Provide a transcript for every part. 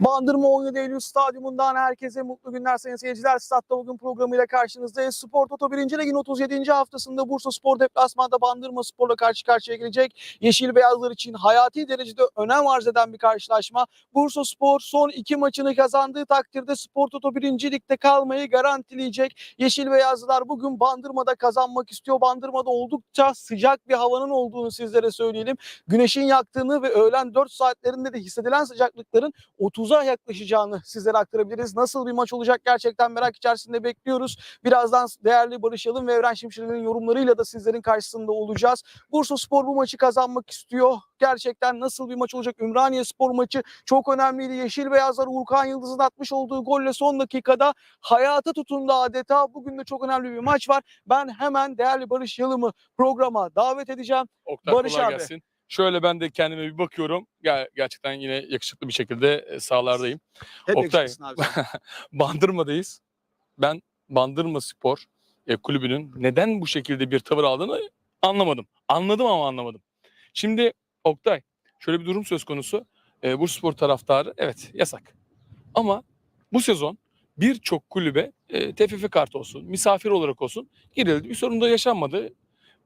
Bandırma 17 Eylül Stadyumundan herkese mutlu günler sayın seyirciler. Statta bugün programıyla karşınızdayız. Spor Toto 1. Lig'in 37. haftasında Bursa Spor deplasmanda Bandırma Spor'la karşı karşıya gelecek. Yeşil Beyazlar için hayati derecede önem arz eden bir karşılaşma. Bursa Spor son iki maçını kazandığı takdirde Spor Toto 1. Lig'de kalmayı garantileyecek. Yeşil Beyazlılar bugün Bandırma'da kazanmak istiyor. Bandırma'da oldukça sıcak bir havanın olduğunu sizlere söyleyelim. Güneşin yaktığını ve öğlen 4 saatlerinde de hissedilen sıcaklıkların 30'a yaklaşacağını sizlere aktarabiliriz. Nasıl bir maç olacak gerçekten merak içerisinde bekliyoruz. Birazdan değerli Barış Yalın ve Evren Şimşir'in yorumlarıyla da sizlerin karşısında olacağız. Bursa Spor bu maçı kazanmak istiyor. Gerçekten nasıl bir maç olacak? Ümraniye Spor maçı çok önemliydi. Yeşil Beyazlar Urkan Yıldız'ın atmış olduğu golle son dakikada hayata tutundu adeta. Bugün de çok önemli bir maç var. Ben hemen değerli Barış Yalım'ı programa davet edeceğim. Oktay Barış abi. gelsin. Şöyle ben de kendime bir bakıyorum. Ger- gerçekten yine yakışıklı bir şekilde e, sahalardayım. Hep Oktay. abi. Bandırma'dayız. Ben Bandırma Spor e, kulübünün neden bu şekilde bir tavır aldığını anlamadım. Anladım ama anlamadım. Şimdi Oktay şöyle bir durum söz konusu. E, Bursa Spor taraftarı evet yasak. Ama bu sezon birçok kulübe e, TFF kartı olsun, misafir olarak olsun girildi. Bir sorun da yaşanmadı.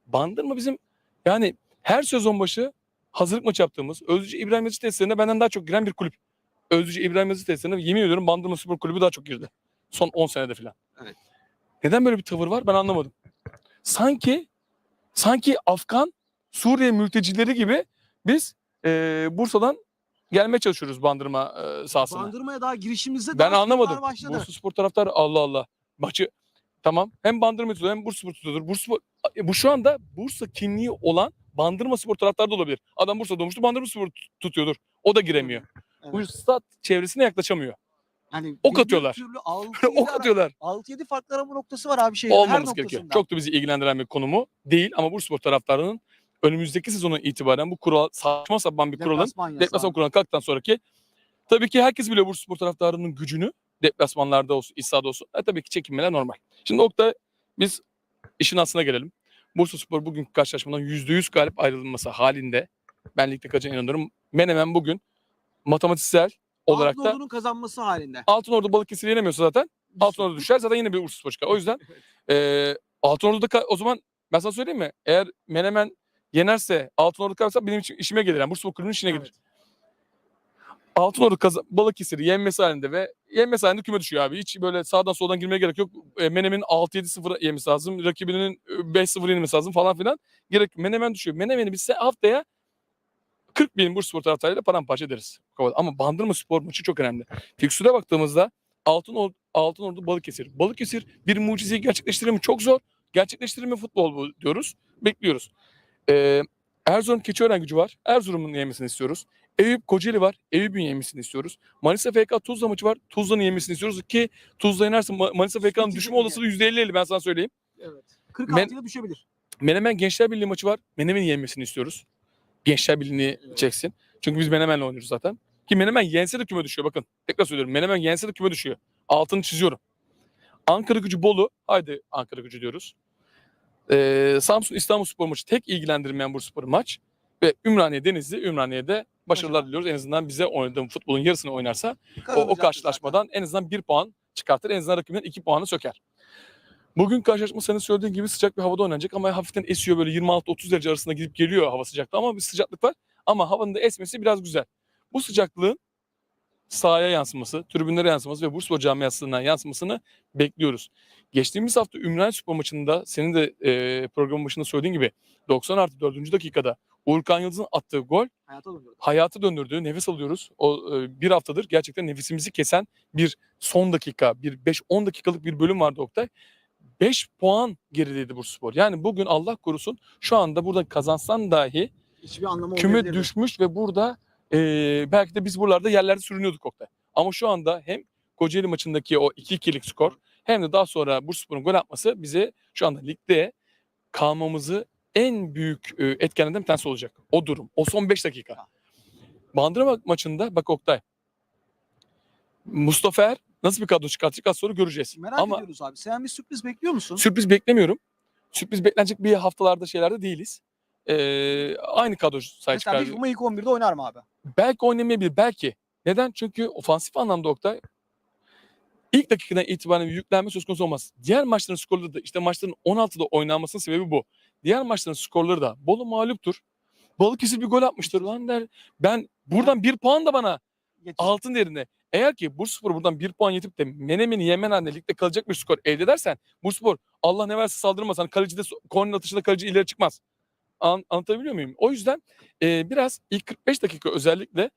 Bandırma bizim yani her sezon başı hazırlık maçı yaptığımız Özcü İbrahim Yazıcı testlerine benden daha çok giren bir kulüp. Özcü İbrahim Yazıcı testlerine yemin ediyorum Bandırma Spor Kulübü daha çok girdi. Son 10 senede falan. Evet. Neden böyle bir tavır var ben anlamadım. Sanki sanki Afgan Suriye mültecileri gibi biz eee, Bursa'dan gelmeye çalışıyoruz Bandırma eee, sahasına. Bandırmaya daha girişimizde Ben daha anlamadım. başladı. Bursa Spor taraftarı Allah Allah. Maçı tamam hem Bandırma tutuyor hem Bursa Spor tutuyordur. Bursa E, bu şu anda Bursa kimliği olan Bandırma Spor taraftarı da olabilir. Adam Bursa doğmuştu Bandırma Spor tut- tutuyordur. O da giremiyor. Bu Evet. stat çevresine yaklaşamıyor. Yani ok atıyorlar. türlü 6 ok atıyorlar. 6-7 farklı arama noktası var abi her Olmaması gerekiyor. Çok da bizi ilgilendiren bir konumu değil ama Bursa Spor taraftarının önümüzdeki sezona itibaren bu kural saçma sapan bir kuralın Deplasman kuralına kalktıktan sonraki tabii ki herkes biliyor Bursa Spor taraftarının gücünü deplasmanlarda olsun, İSA'da olsun. E, tabii ki çekinmeler normal. Şimdi Oktay biz işin aslına gelelim. Bursa Spor bugünkü karşılaşmadan %100 galip ayrılması halinde ben ligde kalacağına inanıyorum. Menemen bugün matematiksel olarak da Altınordu'nun kazanması halinde. Altınordu Balıkesir yenemiyorsa zaten Altınordu düşer zaten yine bir Bursa Spor çıkar. O yüzden eee Altınordu'da ka- o zaman ben sana söyleyeyim mi? Eğer Menemen yenerse Altınordu kalırsa benim için işime gelir. Yani Bursa Spor Kulübü'nün işine gelir. Evet. Altınordu kaza- Balıkesir'i yenmesi halinde ve yenmesi halinde küme düşüyor abi. Hiç böyle sağdan soldan girmeye gerek yok. E, Menemen'in 6-7-0 yemesi lazım. Rakibinin e, 5-0 yenmesi lazım falan filan. Gerek Menemen düşüyor. Menemen'i biz haftaya 40 bin Bursa Spor taraftarıyla paramparça ederiz. Ama Bandırma Spor maçı çok önemli. Fikstüre baktığımızda Altınordu, Altınordu Balıkesir. Balıkesir bir mucizeyi gerçekleştirir mi? Çok zor. Gerçekleştirir mi futbol bu diyoruz. Bekliyoruz. Ee, Erzurum Keçiören gücü var. Erzurum'un yenmesini istiyoruz. Eyüp Kocaeli var. Eyüp'ün yenmesini istiyoruz. Manisa FK Tuzla maçı var. Tuzla'nın yenmesini istiyoruz ki Tuzla yenerse Ma- Manisa FK'nın düşme olasılığı %50-50 ben sana söyleyeyim. Evet. 46'ya düşebilir. Menemen Gençler Birliği maçı var. Menemen'in yenmesini istiyoruz. Gençler Birliği'ni Evet. çeksin. Çünkü biz Menemen'le oynuyoruz zaten. Ki Menemen yense de küme düşüyor bakın. Tekrar söylüyorum. Menemen yense de küme düşüyor. Altını çiziyorum. Ankara gücü Bolu. Haydi Ankara gücü diyoruz. Ee, Samsun İstanbul Spor maçı tek ilgilendirmeyen Bursa Spor maç. Ve Ümraniye Denizli. Ümraniye'de başarılar diliyoruz. En azından bize oynadığım futbolun yarısını oynarsa o, o karşılaşmadan en azından bir puan çıkartır. En azından rakibinden iki puanı söker. Bugün karşılaşma senin söylediğin gibi sıcak bir havada oynanacak ama hafiften esiyor böyle 26-30 derece arasında gidip geliyor hava sıcaklığı ama bir sıcaklık var. Ama havanın da esmesi biraz güzel. Bu sıcaklığın sahaya yansıması, tribünlere yansıması ve Bursa camiasından yansımasını bekliyoruz. Geçtiğimiz hafta Ümraniye Spor maçında senin de e, programın başında söylediğin gibi 90 artı 4. dakikada Uğurkan Yıldız'ın attığı gol Hayata döndürdü. hayatı döndürdüğü, nefes alıyoruz. O e, bir haftadır gerçekten nefesimizi kesen bir son dakika, bir 5-10 dakikalık bir bölüm vardı Oktay. 5 puan gerideydi Bursaspor. Yani bugün Allah korusun şu anda burada kazansan dahi Hiçbir anlamı küme düşmüş ve burada e, belki de biz buralarda yerlerde sürünüyorduk Oktay. Ama şu anda hem Kocaeli maçındaki o 2-2'lik skor hem de daha sonra Bursaspor'un gol atması bize şu anda ligde kalmamızı en büyük e, etkenlerden bir tanesi olacak. O durum. O son 5 dakika. Bandırma maçında bak Oktay. Mustafa Er nasıl bir kadro çıkartacak az sonra göreceğiz. Merak Ama ediyoruz abi. Sen bir sürpriz bekliyor musun? sürpriz beklemiyorum. Sürpriz beklenecek bir haftalarda şeylerde değiliz. Ee, aynı kadro Mesela çıkar. Bijuma ilk 11'de oynar mı abi? Belki oynamayabilir. Belki. Neden? Çünkü ofansif anlamda Oktay ilk dakikadan itibaren bir yüklenme söz konusu olmaz. Diğer maçların skorları da işte maçların 16'da oynanmasının sebebi bu. Diğer maçların skorları da Bolu mağluptur. Balıkesir bir gol atmıştır lan der. Ben buradan bir puan da bana Geç. altın değerinde. Eğer ki Bursaspor buradan bir puan yetip de Menemen'i yemen halinde ligde kalacak bir skor elde edersen Bursaspor Allah ne verse saldırmaz. Hani kaleci de korner atışında kaleci ileri çıkmaz. An, anlatabiliyor muyum? O yüzden e, biraz ilk 45 dakika özellikle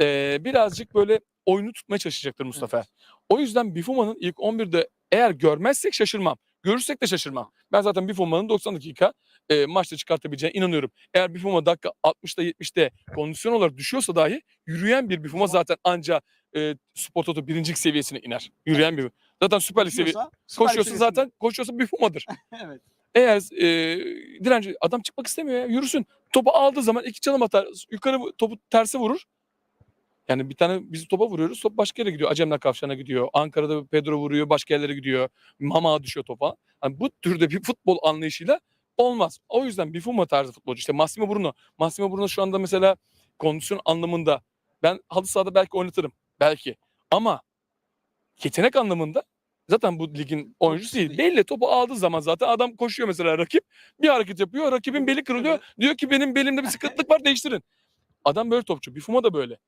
e, birazcık böyle oyunu tutmaya çalışacaktır Mustafa. O yüzden Bifuma'nın ilk 11'de eğer görmezsek şaşırmam. Görürsek de şaşırmam. Ben zaten Bifuma'nın 90 dakika e, maçta çıkartabileceğine inanıyorum. Eğer Bifuma dakika 60'ta 70'te kondisyon olarak düşüyorsa dahi yürüyen bir Bifuma zaten anca e, Spor Toto birincilik seviyesine iner. Yürüyen bir. Zaten Süper Lig seviye. Koşuyorsa, zaten koşuyorsa Bifuma'dır. evet. Eğer e, direnci adam çıkmak istemiyor ya yürüsün. Topu aldığı zaman iki çalım atar. Yukarı topu terse vurur. Yani bir tane biz topa vuruyoruz. Top başka yere gidiyor. Acemler Kavşağı'na gidiyor. Ankara'da Pedro vuruyor. Başka yerlere gidiyor. Mama düşüyor topa. Hani bu türde bir futbol anlayışıyla olmaz. O yüzden Bifuma tarzı futbolcu. İşte Massimo Bruno. Massimo Bruno şu anda mesela kondisyon anlamında ben halı sahada belki oynatırım. Belki. Ama yetenek anlamında zaten bu ligin oyuncusu değil. Belli topu aldığı zaman zaten adam koşuyor mesela rakip. Bir hareket yapıyor. Rakibin beli kırılıyor. Diyor ki benim belimde bir sıkıntılık var değiştirin. Adam böyle topçu. Bifuma da böyle.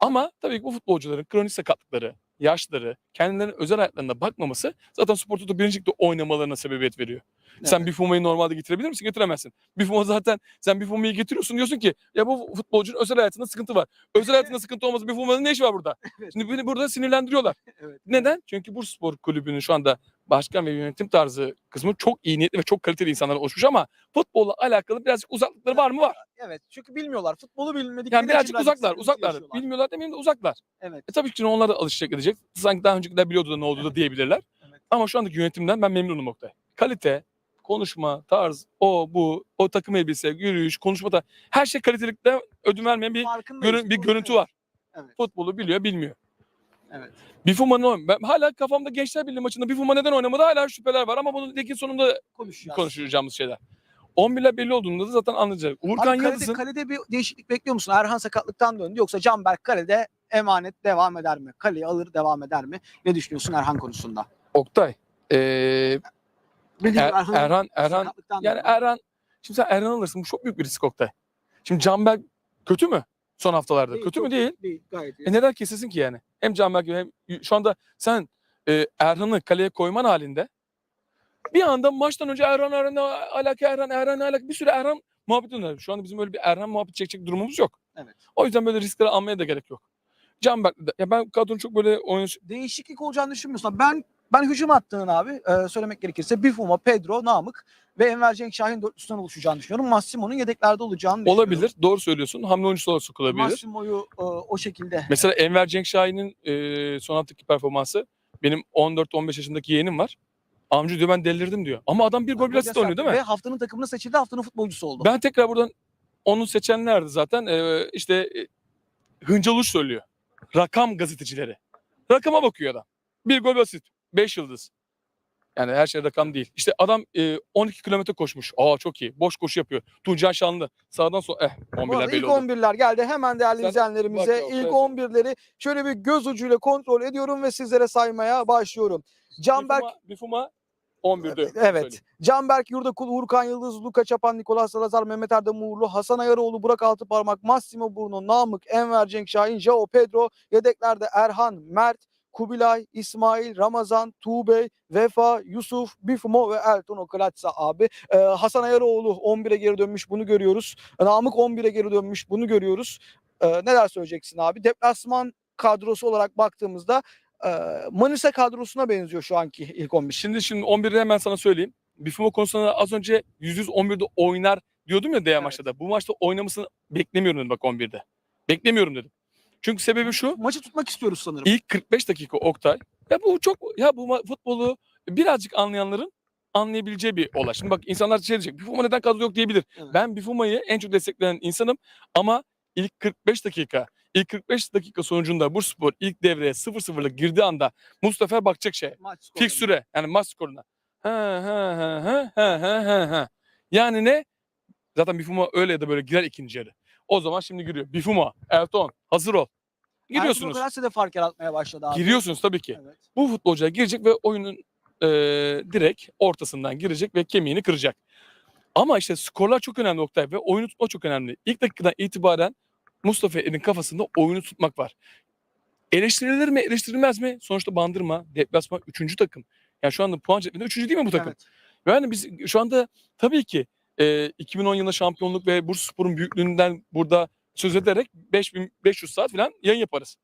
Ama tabii ki bu futbolcuların kronik sakatlıkları, yaşları, kendilerinin özel hayatlarına bakmaması zaten Spor Toto birinci ligde oynamalarına sebebiyet veriyor. Sen Evet. Bifuma'yı normalde getirebilir misin? Getiremezsin. Bifuma zaten sen Bifuma'yı getiriyorsun diyorsun ki ya bu futbolcunun özel hayatında sıkıntı var. Özel hayatında sıkıntı olması Bifuma'nın ne işi var burada? Evet. Şimdi beni burada sinirlendiriyorlar. Evet. Neden? Çünkü Bursaspor Kulübü'nün şu anda başkan ve yönetim tarzı kısmı çok iyi niyetli ve çok kaliteli insanlar oluşmuş ama futbolla alakalı birazcık uzaklıkları var mı? Var. Evet. Çünkü bilmiyorlar. Futbolu bilmedikleri Yani için birazcık uzaklar, sıkıntı uzaklar. yaşıyorlar. Bilmiyorlar demeyeyim de uzaklar. Evet. E tabii ki onlar da alışacak edecek. Sanki daha öncekiler biliyordu da ne olduğu da diyebilirler. Evet. Ama şu andaki yönetimden ben memnunum Oktay. Kalite, konuşma, tarz, o bu, o takım elbise, yürüyüş, konuşma da her şey kalitelikte ödün vermeyen bir, görün, bir görüntü var. Evet. Futbolu biliyor, bilmiyor. Evet. Bifuma'nın oyn- ben hala kafamda Gençler Birliği maçında Bifuma neden oynamadı hala şüpheler var ama bunu ligin sonunda Konuşacağız. konuşacağımız şeyler. 11'ler belli olduğunda da zaten anlayacak. Uğurkan Abi kalede, Yıldız'ın kalede bir değişiklik bekliyor musun? Erhan sakatlıktan döndü yoksa Canberk kalede emanet devam eder mi? Kaleyi alır devam eder mi? Ne düşünüyorsun Erhan konusunda? Oktay. Ee, Er- Erhan, Erhan sakatlıktan Yani döndü. Erhan, şimdi sen Erhan alırsın bu çok büyük bir risk Oktay. Şimdi Canberk kötü mü son haftalarda? Değil, kötü mü değil? Değil gayet iyi. E neden kesilsin ki yani? Hem Canberk hem şu anda sen e, Erhan'ı kaleye koyman halinde bir anda maçtan önce Erhan Erhan ne alaka Erhan Erhan ne alaka bir sürü Erhan muhabbeti döner. Şu anda bizim öyle bir Erhan muhabbeti çekecek durumumuz yok. Evet. O yüzden böyle riskleri almaya da gerek yok. Canberk de- ya ben kadronun çok böyle oyun Değişiklik olacağını düşünmüyorsun. Ben ben hücum attığın abi e, söylemek gerekirse Bifuma, Pedro, Namık ve Enver Cenk Şahin dörtlüsünden oluşacağını düşünüyorum. Massimo'nun yedeklerde olacağını olabilir. Doğru söylüyorsun. Hamle oyuncusu olarak sokulabilir. Massimo'yu e, o şekilde Mesela Enver Cenk Şahin'in e, son haftaki performansı benim 14-15 yaşındaki yeğenim var. Amca diyor ben delirdim diyor. Ama adam bir gol bir asist oynuyor değil mi? Ve haftanın takımına seçildi. Haftanın futbolcusu oldu. Ben tekrar buradan onu seçenlerdi zaten. E, işte e, Hıncaluş söylüyor. Rakam gazetecileri. Rakama bakıyor adam. Bir gol bir asist. 5 yıldız. Yani her şey rakam değil. İşte adam e, 12 kilometre koşmuş. Aa çok iyi. Boş koşu yapıyor. Tuğcan Şanlı. Sağdan sola eh Bu 11'ler arada belli ilk oldu. 11'ler geldi. Hemen değerli Sen izleyenlerimize bak ya, ilk evet. 11'leri şöyle bir göz ucuyla kontrol ediyorum ve sizlere saymaya başlıyorum. Canberk Bifuma, Bifuma 11'de. yok. Evet. Söyleyeyim. Canberk Yurdakul, Uğurkan Yıldız, Luka Çapan, Nikolas Salazar, Mehmet Erdem Uğurlu, Hasan Ayaroğlu, Burak Altıparmak, Massimo Bruno, Namık, Enver Cenk Şahin, Jao Pedro, yedeklerde Erhan, Mert, Kubilay, İsmail, Ramazan, Tuğbey, Vefa, Yusuf, Bifumo ve Elton Okalatsa abi. Ee, Hasan Ayaroğlu 11'e geri dönmüş bunu görüyoruz. Namık 11'e geri dönmüş bunu görüyoruz. Ee, neler söyleyeceksin abi? Deplasman kadrosu olarak baktığımızda e, Manisa kadrosuna benziyor şu anki ilk 11. Şimdi şimdi 11'i hemen sana söyleyeyim. Bifuma konusunda az önce %100 11'de oynar diyordum ya diğer Evet. maçta da. Bu maçta oynamasını beklemiyorum dedim bak 11'de. Beklemiyorum dedim. Çünkü sebebi şu. Maçı tutmak istiyoruz sanırım. ilk 45 dakika Oktay. Ya bu çok ya bu futbolu birazcık anlayanların anlayabileceği bir olay. Şimdi bak insanlar şey diyecek. Bifuma neden kadro yok diyebilir. Evet. Ben Bifuma'yı en çok destekleyen insanım ama ilk 45 dakika ilk 45 dakika sonucunda Bursaspor ilk devreye 0-0'lık girdiği anda Mustafa bakacak şey. Skorları. Fiksüre yani maç skoruna. Ha ha ha ha ha ha ha. Yani ne? Zaten Bifuma öyle ya da böyle girer ikinci yarı. O zaman şimdi giriyor. Bifuma, Elton hazır ol. Giriyorsunuz. Ertuğrul de fark yaratmaya başladı abi. Giriyorsunuz tabii ki. Evet. Bu futbolcuya girecek ve oyunun e, direkt ortasından girecek ve kemiğini kıracak. Ama işte skorlar çok önemli Oktay ve oyunu tutma çok önemli. İlk dakikadan itibaren Mustafa Er'in kafasında oyunu tutmak var. Eleştirilir mi, eleştirilmez mi? Sonuçta Bandırma, deplasman 3. takım. Yani şu anda puan cetvelinde 3. değil mi bu takım? Evet. Yani biz şu anda tabii ki e, 2010 yılında şampiyonluk ve Bursaspor'un büyüklüğünden burada söz ederek 5500 saat falan yayın yaparız.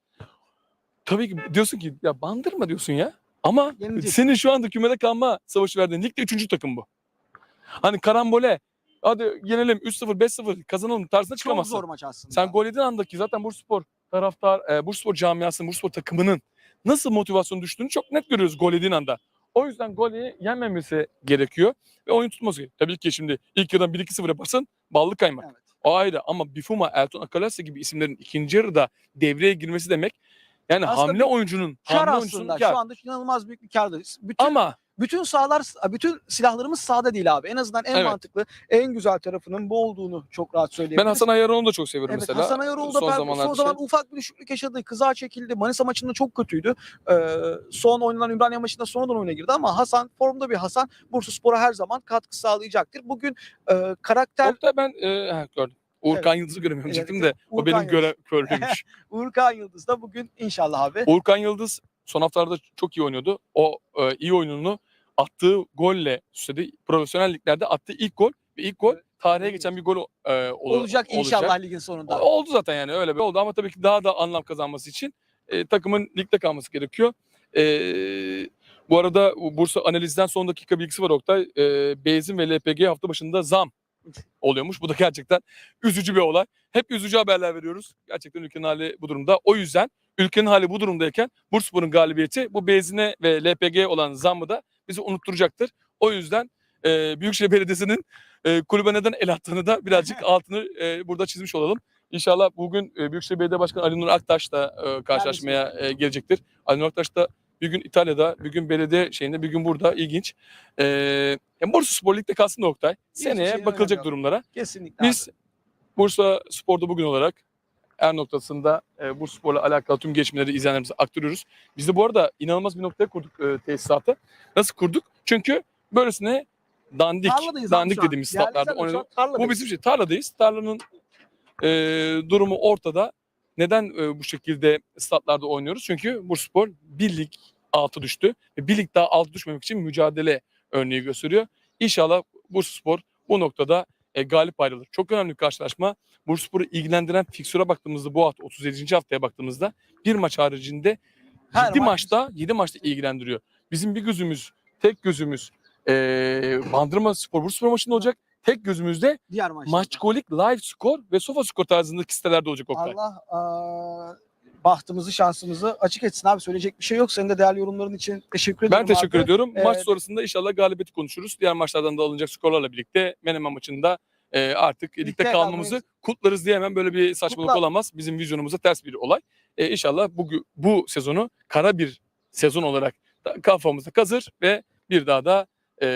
Tabii ki diyorsun ki ya bandırma diyorsun ya. Ama Yenilecek. senin şu anda kümede kalma savaşı verdiğin ligde 3. takım bu. Hani karambole hadi yenelim 3-0 5-0 kazanalım tarzına Çok çıkamazsın. zor maç aslında. Sen gol yediğin andaki zaten Bursaspor taraftar, e, Bursaspor camiasının, Bursaspor takımının nasıl motivasyon düştüğünü çok net görüyoruz gol yediğin anda. O yüzden golü yenmemesi gerekiyor ve oyun tutması gerekiyor. Tabii ki şimdi ilk yarıdan 1-2-0 yaparsan ballı kaymak. Evet. O ayrı ama Bifuma, Elton Akalasya gibi isimlerin ikinci yarıda devreye girmesi demek yani Aslında hamle oyuncunun Kar hamle aslında. kar. Şu anda inanılmaz büyük bir kardayız. Bütün, Ama bütün sahalar, bütün silahlarımız sahada değil abi. En azından en Evet. mantıklı, en güzel tarafının bu olduğunu çok rahat ben söyleyebiliriz. Hasan Ayaroğlu'nu da çok seviyorum Evet, mesela. Hasan Ayaroğlu da son per- zamanlarda son zaman şey. ufak bir düşüklük yaşadı. Kıza çekildi. Manisa maçında çok kötüydü. Ee, son oynanan Ümraniye maçında sonradan oyuna girdi ama Hasan formda bir Hasan Bursaspor'a her zaman katkı sağlayacaktır. Bugün e, karakter Oktay ben e, gördüm. Uğurkan Yıldız'ı göremiyorum Evet, de o Uğurkan benim Yıldız. göre körlüğümüş. Uğurkan Yıldız da bugün inşallah abi. Uğurkan Yıldız son haftalarda çok iyi oynuyordu. O e, iyi oyununu attığı golle süsledi. Profesyonel liglerde attığı ilk gol ve ilk gol tarihe geçen bir gol e, ol- olacak inşallah ligin sonunda. O- Oldu zaten yani öyle bir oldu ama tabii ki daha da anlam kazanması için e, takımın ligde kalması gerekiyor. E, bu arada bu Bursa analizden son dakika bilgisi var Oktay. E, Beyzin ve LPG hafta başında zam oluyormuş. Bu da gerçekten üzücü bir olay. Hep üzücü haberler veriyoruz. Gerçekten ülkenin hali bu durumda. O yüzden ülkenin hali bu durumdayken Bursaspor'un galibiyeti bu benzine ve LPG olan zammı da bizi unutturacaktır. O yüzden e, Büyükşehir Belediyesi'nin e, kulübe neden el attığını da birazcık altını e, burada çizmiş olalım. İnşallah bugün e, Büyükşehir Belediye Başkanı Ali Nur Aktaş da e, karşılaşmaya e, gelecektir. Ali Nur Aktaş da bir gün İtalya'da, bir gün belediye şeyinde, bir gün burada. ilginç. E, yani Bursa Spor Lig'de kalsın da Oktay. Seneye şeyden bakılacak önemli. durumlara. Kesinlikle. Biz Bursa Spor'da bugün olarak her noktasında e, Bursa Spor'la alakalı tüm gelişmeleri izleyenlerimize aktarıyoruz. Biz de bu arada inanılmaz bir noktaya kurduk e, tesisatı. Nasıl kurduk? Çünkü böylesine dandik, Tarladayız abi dandik an. dediğimiz Yerli statlarda zaten şu an oynadık. tarladayız. Bu bizim şey. Tarladayız. Tarlanın e, durumu ortada. Neden e, bu şekilde statlarda oynuyoruz? Çünkü Bursaspor bir lig altı düştü. Ve bir lig daha altı düşmemek için mücadele örneği gösteriyor. İnşallah Bursaspor bu noktada e, galip ayrılır. Çok önemli bir karşılaşma. Bursaspor'u ilgilendiren fiksüre baktığımızda bu hafta 37. haftaya baktığımızda bir maç haricinde Her 7 maç- maçta 7 maçta ilgilendiriyor. Bizim bir gözümüz, tek gözümüz e, Bandırma Spor Bursaspor maçında olacak. Tek gözümüzde Diğer maçlarda. Maçkolik, Live Skor ve Sofa Skor tarzındaki sitelerde olacak Oktay. Allah aa, bahtımızı şansımızı açık etsin abi. Söyleyecek bir şey yok. Senin de değerli yorumların için teşekkür ederim Ben teşekkür abi. ediyorum. Maç Evet. sonrasında inşallah galibiyeti konuşuruz. Diğer maçlardan da alınacak skorlarla birlikte Menemen maçında e, artık ligde, Ligde kalmamızı kalmayız. kutlarız diyemem. Böyle bir saçmalık Kutla. olamaz. Bizim vizyonumuza ters bir olay. E, inşallah bu, bu sezonu kara bir sezon olarak da kafamızda kazır ve bir daha da e,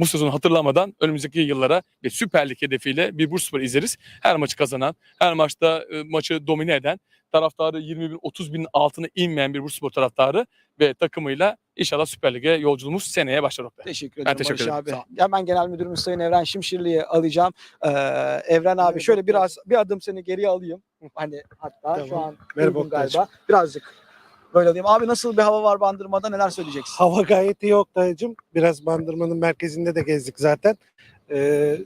bu sezonu hatırlamadan önümüzdeki yıllara bir Süper Lig hedefiyle bir Bursaspor izleriz. Her maçı kazanan, her maçta e, maçı domine eden, taraftarı 20 bin 30 binin altına inmeyen bir Bursaspor taraftarı ve takımıyla inşallah Süper Lig'e yolculuğumuz seneye başlar Oktay. Teşekkür Ben ederim teşekkür Barış ederim. abi. Hemen Genel Müdürümüz Sayın Evren Şimşirli'yi alacağım. Ee, Evren abi şöyle biraz bir adım seni geriye alayım. Hani hatta şu Tamam. an Merhaba galiba. Birazcık böyle alayım. Abi nasıl bir hava var Bandırma'da neler söyleyeceksin? Hava gayet iyi Oktay'cığım. Biraz Bandırma'nın merkezinde de gezdik zaten. Ee,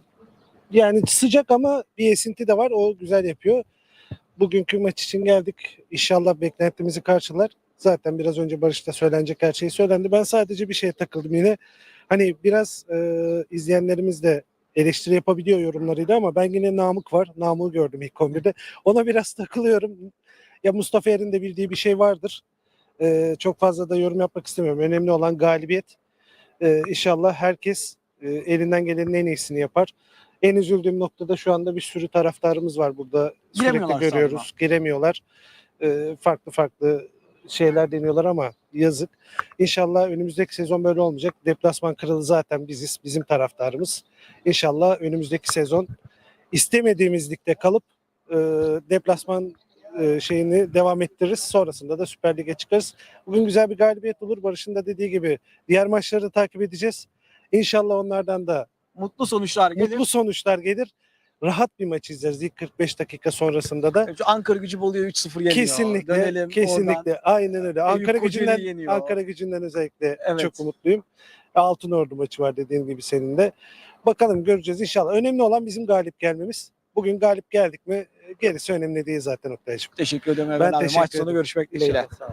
yani sıcak ama bir esinti de var. O güzel yapıyor. Bugünkü maç için geldik. İnşallah beklentimizi karşılar. Zaten biraz önce Barış'ta söylenecek her şey söylendi. Ben sadece bir şeye takıldım yine. Hani biraz e, izleyenlerimiz de eleştiri yapabiliyor yorumlarıyla ama ben yine Namık var. Namık'ı gördüm ilk 11'de. Ona biraz takılıyorum. Ya Mustafa Er'in de bildiği bir şey vardır. Ee, çok fazla da yorum yapmak istemiyorum. Önemli olan galibiyet. Ee, inşallah herkes e, elinden gelenin en iyisini yapar. En üzüldüğüm noktada şu anda bir sürü taraftarımız var burada. Sürekli görüyoruz. Giremiyorlar. Ee, farklı farklı şeyler deniyorlar ama yazık. İnşallah önümüzdeki sezon böyle olmayacak. Deplasman kralı zaten biziz. Bizim taraftarımız. İnşallah önümüzdeki sezon istemediğimiz ligde kalıp e, deplasman e, şeyini devam ettiririz. Sonrasında da Süper Lig'e çıkarız. Bugün güzel bir galibiyet olur. Barış'ın da dediği gibi diğer maçları da takip edeceğiz. İnşallah onlardan da Mutlu sonuçlar gelir. mutlu sonuçlar gelir. Rahat bir maç izleriz ilk 45 dakika sonrasında da. Şu Ankara gücü Bolu'yu 3-0 yeniyor. Kesinlikle, Dönelim kesinlikle. oradan. Aynen öyle. Eyüp Ankara Kocaeli gücünden yeniyor. Ankara gücünden özellikle Evet. çok umutluyum. Altınordu maçı var dediğin gibi senin de. Bakalım göreceğiz inşallah. Önemli olan bizim galip gelmemiz. Bugün galip geldik mi gerisi önemli değil zaten Oktay'cığım. Teşekkür ederim. Ben Ben abi. teşekkür Maç sonu ederim. görüşmek dileğiyle. İnşallah. Sağ.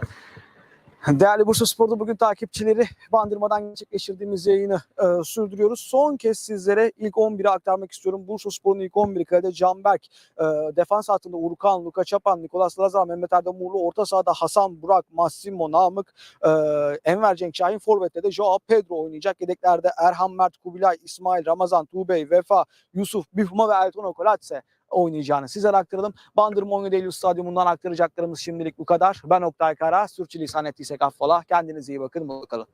Değerli Bursa Spor'da bugün takipçileri Bandırma'dan gerçekleştirdiğimiz yayını e, sürdürüyoruz. Son kez sizlere ilk 11'i aktarmak istiyorum. Bursa Spor'un ilk 11'i kalede Canberk, e, defans hattında Urkan, Luka Çapan, Nikolas Lazar, Mehmet Erdem Uğurlu, orta sahada Hasan Burak, Massimo Namık, e, Enver Cenk Şahin, Forvet'te de Joao Pedro oynayacak. Yedeklerde Erhan Mert, Kubilay, İsmail, Ramazan, Tuğbey, Vefa, Yusuf, Bifuma ve Elton Okolatse oynayacağını sizlere aktaralım. Bandırma Oyunu Stadyumundan aktaracaklarımız şimdilik bu kadar. Ben Oktay Kara. Sürçülisan ettiysek affola. Kendinize iyi bakın. Kalın.